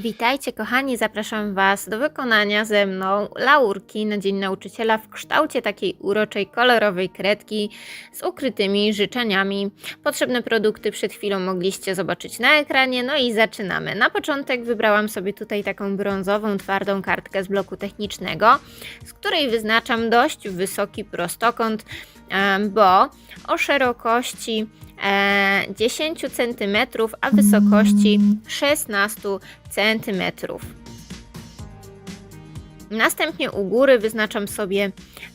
Witajcie kochani, zapraszam Was do wykonania ze mną laurki na Dzień Nauczyciela w kształcie takiej uroczej, kolorowej kredki z ukrytymi życzeniami. Potrzebne produkty przed chwilą mogliście zobaczyć na ekranie, no i zaczynamy. Na początek wybrałam sobie tutaj taką brązową, twardą kartkę z bloku technicznego, z której wyznaczam dość wysoki prostokąt, bo o szerokości 10 cm, a wysokości 16 cm. Następnie u góry wyznaczam sobie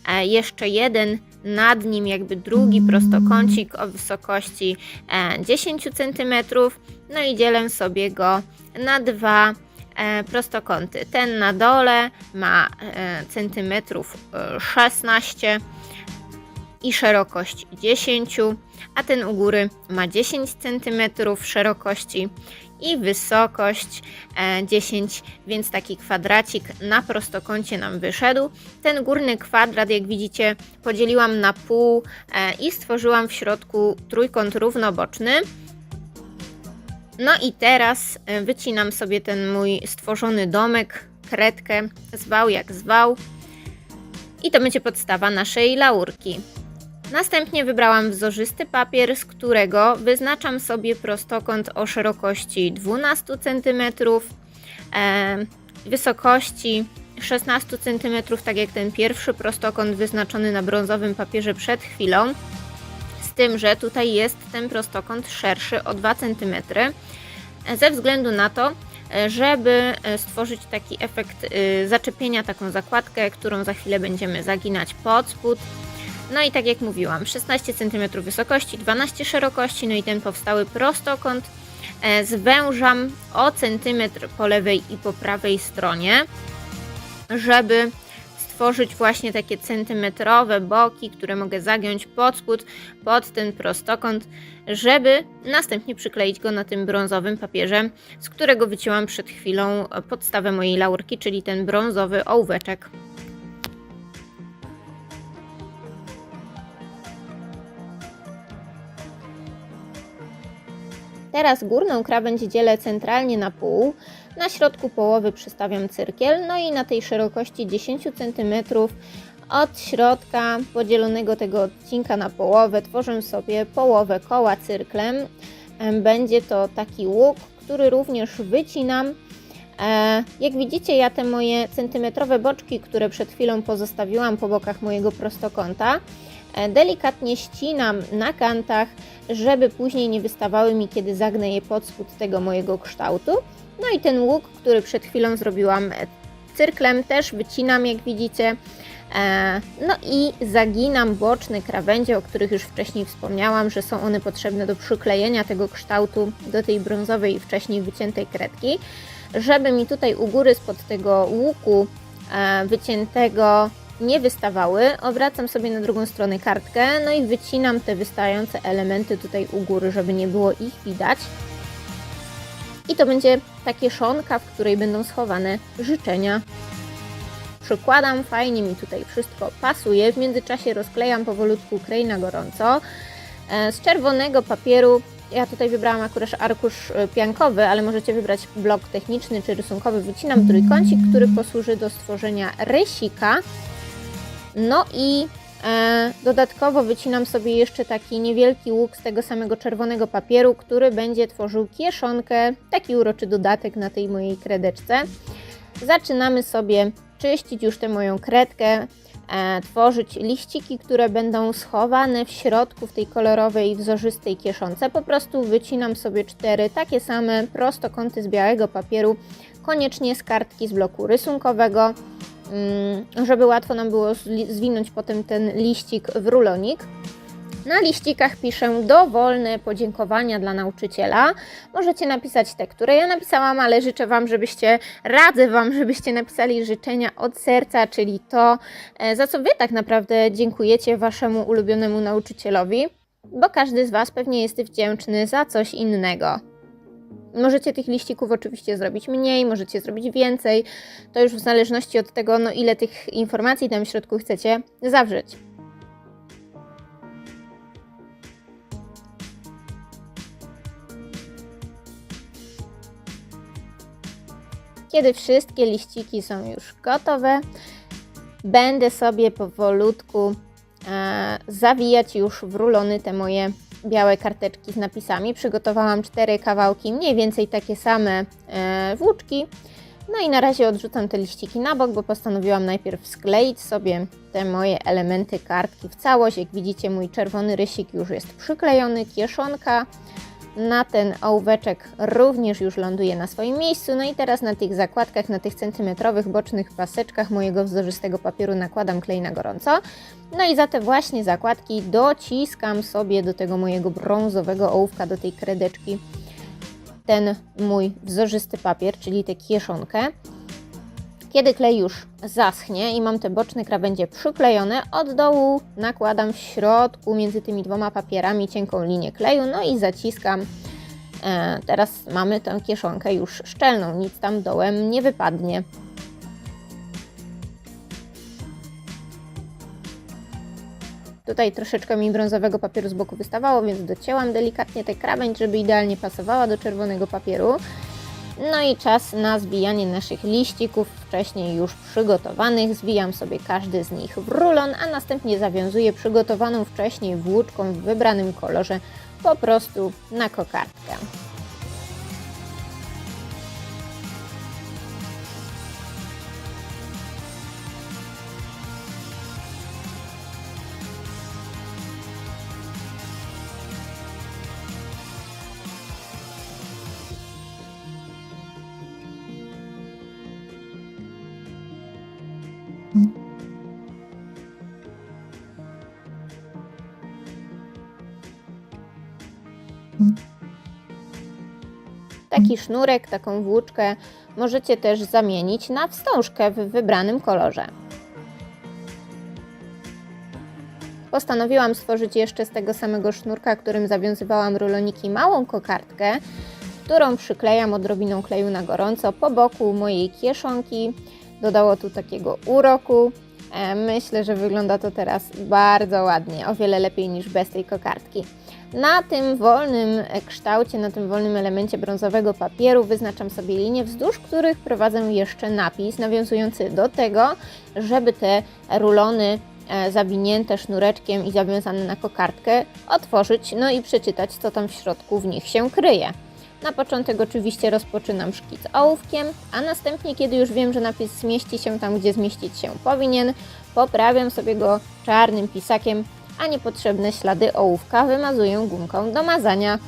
e, jeszcze jeden, nad nim jakby drugi prostokącik o wysokości e, 10 cm. No i dzielę sobie go na dwa e, prostokąty. Ten na dole ma e, centymetrów e, 16 i szerokość 10, a ten u góry ma 10 cm szerokości i wysokość e, 10, więc taki kwadracik na prostokącie nam wyszedł. Ten górny kwadrat, jak widzicie, podzieliłam na pół e, i stworzyłam w środku trójkąt równoboczny. No i teraz e, wycinam sobie ten mój stworzony domek, kredkę, zwał jak zwał. I to będzie podstawa naszej laurki. Następnie wybrałam wzorzysty papier, z którego wyznaczam sobie prostokąt o szerokości 12 cm, e, wysokości 16 cm, tak jak ten pierwszy prostokąt wyznaczony na brązowym papierze przed chwilą. Z tym, że tutaj jest ten prostokąt szerszy o 2 cm, e, ze względu na to, e, żeby stworzyć taki efekt zaczepienia, taką zakładkę, którą za chwilę będziemy zaginać pod spód. No i tak jak mówiłam, 16 cm wysokości, 12 szerokości, no i ten powstały prostokąt e, zwężam o centymetr po lewej i po prawej stronie, żeby stworzyć właśnie takie centymetrowe boki, które mogę zagiąć pod spód, pod ten prostokąt, żeby następnie przykleić go na tym brązowym papierze, z którego wycięłam przed chwilą podstawę mojej laurki, czyli ten brązowy ołóweczek. Teraz górną krawędź dzielę centralnie na pół. Na środku połowy przystawiam cyrkiel, no i na tej szerokości 10 cm od środka podzielonego tego odcinka na połowę tworzę sobie połowę koła cyrklem. Em, Będzie to taki łuk, który również wycinam. E, Jak widzicie, ja te moje centymetrowe boczki, które przed chwilą pozostawiłam po bokach mojego prostokąta, delikatnie ścinam na kantach, żeby później nie wystawały mi, kiedy zagnę je pod spód tego mojego kształtu. No i ten łuk, który przed chwilą zrobiłam e, cyrklem, też wycinam, jak widzicie. E, No i zaginam boczne krawędzie, o których już wcześniej wspomniałam, że są one potrzebne do przyklejenia tego kształtu do tej brązowej wcześniej wyciętej kredki. Żeby mi tutaj u góry spod tego łuku e, wyciętego nie wystawały, obracam sobie na drugą stronę kartkę, no i wycinam te wystające elementy tutaj u góry, żeby nie było ich widać. I to będzie takie szonka, w której będą schowane życzenia. Przykładam, fajnie mi tutaj wszystko pasuje. W międzyczasie rozklejam powolutku klej na gorąco. E, Z czerwonego papieru, ja tutaj wybrałam akurat arkusz e, piankowy, ale możecie wybrać blok techniczny czy rysunkowy. Wycinam trójkącik, który posłuży do stworzenia rysika. No i e, dodatkowo wycinam sobie jeszcze taki niewielki łuk z tego samego czerwonego papieru, który będzie tworzył kieszonkę, taki uroczy dodatek na tej mojej kredeczce. Zaczynamy sobie czyścić już tę moją kredkę, e, tworzyć liściki, które będą schowane w środku w tej kolorowej, wzorzystej kieszonce. Po prostu wycinam sobie cztery takie same prostokąty z białego papieru, koniecznie z kartki z bloku rysunkowego, żeby łatwo nam było zwinąć potem ten liścik w rulonik. Na liścikach piszę dowolne podziękowania dla nauczyciela. Możecie napisać te, które ja napisałam, ale życzę Wam, żebyście, radzę Wam, żebyście napisali życzenia od serca, czyli to, e, za co Wy tak naprawdę dziękujecie Waszemu ulubionemu nauczycielowi, bo każdy z Was pewnie jest wdzięczny za coś innego. Możecie tych liścików oczywiście zrobić mniej, możecie zrobić więcej. To już w zależności od tego, no ile tych informacji tam w środku chcecie zawrzeć. Kiedy wszystkie liściki są już gotowe, będę sobie powolutku e, zawijać już w rulony te moje białe karteczki z napisami. Przygotowałam cztery kawałki, mniej więcej takie same e, włóczki. No i na razie odrzucam te liściki na bok, bo postanowiłam najpierw skleić sobie te moje elementy kartki w całość. Jak widzicie, mój czerwony rysik już jest przyklejony, kieszonka na ten ołóweczek również już ląduje na swoim miejscu. No i teraz na tych zakładkach, na tych centymetrowych bocznych paseczkach mojego wzorzystego papieru nakładam klej na gorąco. No i za te właśnie zakładki dociskam sobie do tego mojego brązowego ołówka, do tej kredeczki ten mój wzorzysty papier, czyli tę kieszonkę. Kiedy klej już zaschnie i mam te boczne krawędzie przyklejone, od dołu nakładam w środku między tymi dwoma papierami cienką linię kleju, no i zaciskam. E, teraz mamy tę kieszonkę już szczelną, nic tam dołem nie wypadnie. Tutaj troszeczkę mi brązowego papieru z boku wystawało, więc docięłam delikatnie tę krawędź, żeby idealnie pasowała do czerwonego papieru. No i czas na zwijanie naszych liścików, wcześniej już przygotowanych. Zwijam sobie każdy z nich w rulon, a następnie zawiązuję przygotowaną wcześniej włóczką w wybranym kolorze po prostu na kokardkę. Taki sznurek, taką włóczkę możecie też zamienić na wstążkę w wybranym kolorze. Postanowiłam stworzyć jeszcze z tego samego sznurka, którym zawiązywałam ruloniki, małą kokardkę, którą przyklejam odrobiną kleju na gorąco po boku mojej kieszonki. Dodało tu takiego uroku. E, Myślę, że wygląda to teraz bardzo ładnie, o wiele lepiej niż bez tej kokardki. Na tym wolnym e, kształcie, na tym wolnym elemencie brązowego papieru wyznaczam sobie linie, wzdłuż których prowadzę jeszcze napis nawiązujący do tego, żeby te rulony e, zawinięte sznureczkiem i zawiązane na kokardkę otworzyć, no i przeczytać, co tam w środku w nich się kryje. Na początek oczywiście rozpoczynam szkic ołówkiem, a następnie, kiedy już wiem, że napis zmieści się tam, gdzie zmieścić się powinien, poprawiam sobie go czarnym pisakiem, a niepotrzebne ślady ołówka wymazuję gumką do mazania.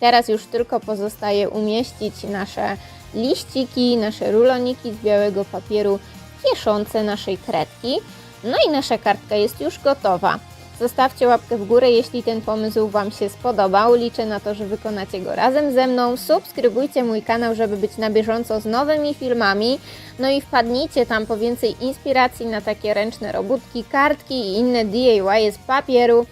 Teraz już tylko pozostaje umieścić nasze liściki, nasze ruloniki z białego papieru w kieszonce naszej kredki. No i nasza kartka jest już gotowa. Zostawcie łapkę w górę, jeśli ten pomysł Wam się spodobał. Liczę na to, że wykonacie go razem ze mną. Subskrybujcie mój kanał, żeby być na bieżąco z nowymi filmami. No i wpadnijcie tam po więcej inspiracji na takie ręczne robótki, kartki i inne DIY z papieru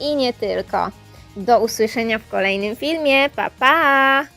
i nie tylko. Do usłyszenia w kolejnym filmie. Pa pa!